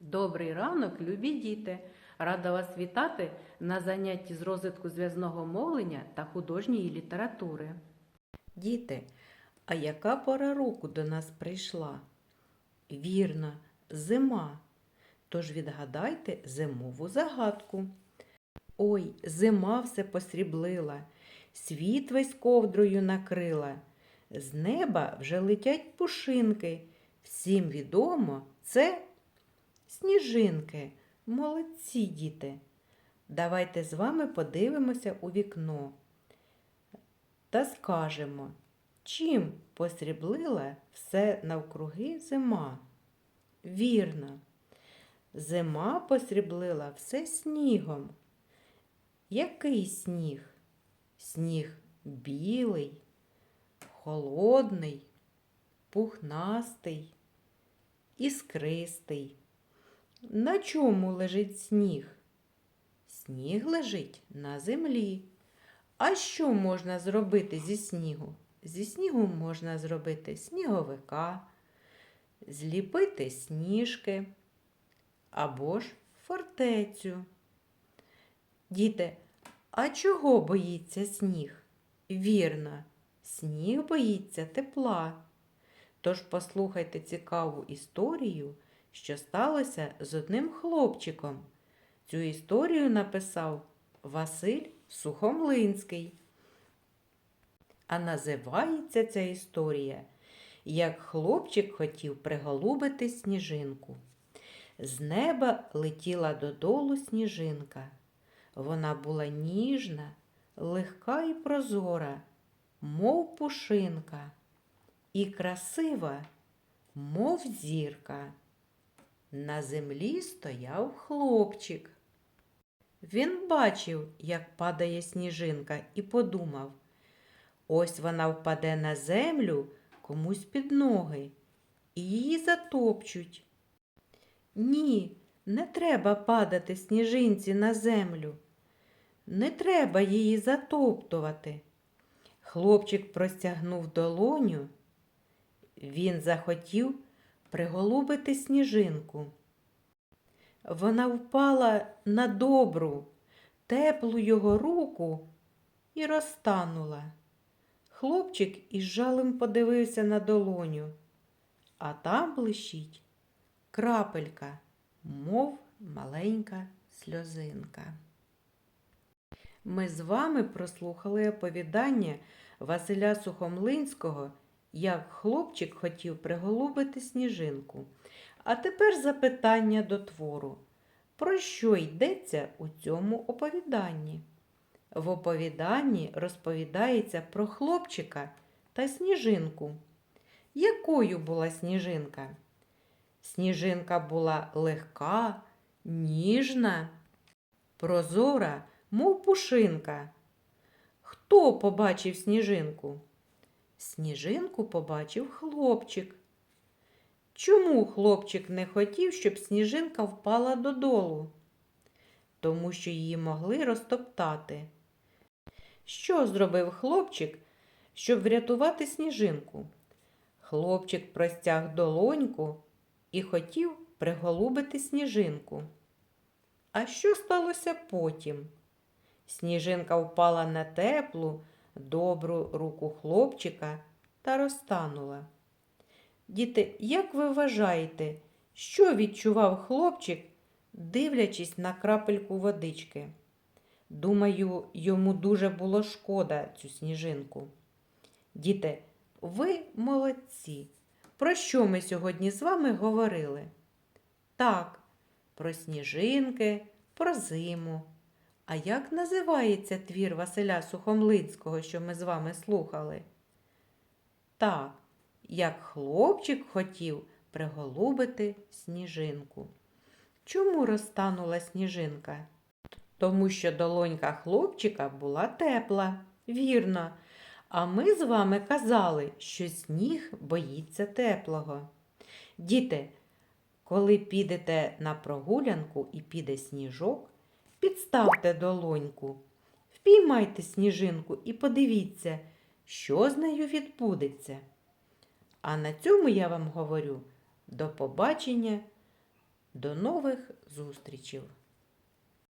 Добрий ранок, любі діти! Рада вас вітати на занятті з розвитку зв'язного мовлення та художньої літератури. Діти, а яка пора року до нас прийшла? Вірно, зима. Тож відгадайте зимову загадку. Ой, зима все посріблила, світ весь ковдрою накрила. З неба вже летять пушинки. Всім відомо це сніжинки. Молодці діти. Давайте з вами подивимося у вікно та скажемо, чим посріблила все навкруги зима? Вірно, зима посріблила все снігом. Який сніг? Сніг білий, холодний, пухнастий, іскристий. На чому лежить сніг? Сніг лежить на землі. А що можна зробити зі снігу? Зі снігу можна зробити сніговика, зліпити сніжки або ж фортецю. Діти, а чого боїться сніг? Вірно, сніг боїться тепла. Тож послухайте цікаву історію, що сталося з одним хлопчиком. Цю історію написав Василь Сухомлинський. А називається ця історія, як хлопчик хотів приголубити сніжинку. З неба летіла додолу сніжинка. Вона була ніжна, легка і прозора, мов пушинка, і красива, мов зірка. На землі стояв хлопчик. Він бачив, як падає сніжинка, і подумав ось вона впаде на землю комусь під ноги, і її затопчуть. Ні, не треба падати сніжинці на землю. Не треба її затоптувати. Хлопчик простягнув долоню. Він захотів приголубити сніжинку. Вона впала на добру, теплу його руку і розтанула. Хлопчик із жалем подивився на долоню, а там блищить крапелька, мов маленька сльозинка. Ми з вами прослухали оповідання Василя Сухомлинського, як хлопчик хотів приголубити сніжинку. А тепер запитання до твору. Про що йдеться у цьому оповіданні? В оповіданні розповідається про хлопчика та сніжинку. Якою була сніжинка? Сніжинка була легка, ніжна, прозора, мов пушинка. Хто побачив сніжинку? Сніжинку побачив хлопчик. Чому хлопчик не хотів, щоб сніжинка впала додолу? Тому що її могли розтоптати. Що зробив хлопчик, щоб врятувати сніжинку? Хлопчик простяг долоньку і хотів приголубити сніжинку. А що сталося потім? Сніжинка впала на теплу, добру руку хлопчика та розтанула. Діти, як ви вважаєте, що відчував хлопчик, дивлячись на крапельку водички? Думаю, йому дуже було шкода цю сніжинку. Діти, ви молодці. Про що ми сьогодні з вами говорили? Так, про сніжинки, про зиму. А як називається твір Василя Сухомлинського, що ми з вами слухали? Так, як хлопчик хотів приголубити сніжинку. Чому розтанула сніжинка? Тому що долонька хлопчика була тепла, вірно. А ми з вами казали, що сніг боїться теплого. Діти, коли підете на прогулянку і піде сніжок, підставте долоньку, впіймайте сніжинку і подивіться, що з нею відбудеться. А на цьому я вам говорю до побачення До нових зустрічей!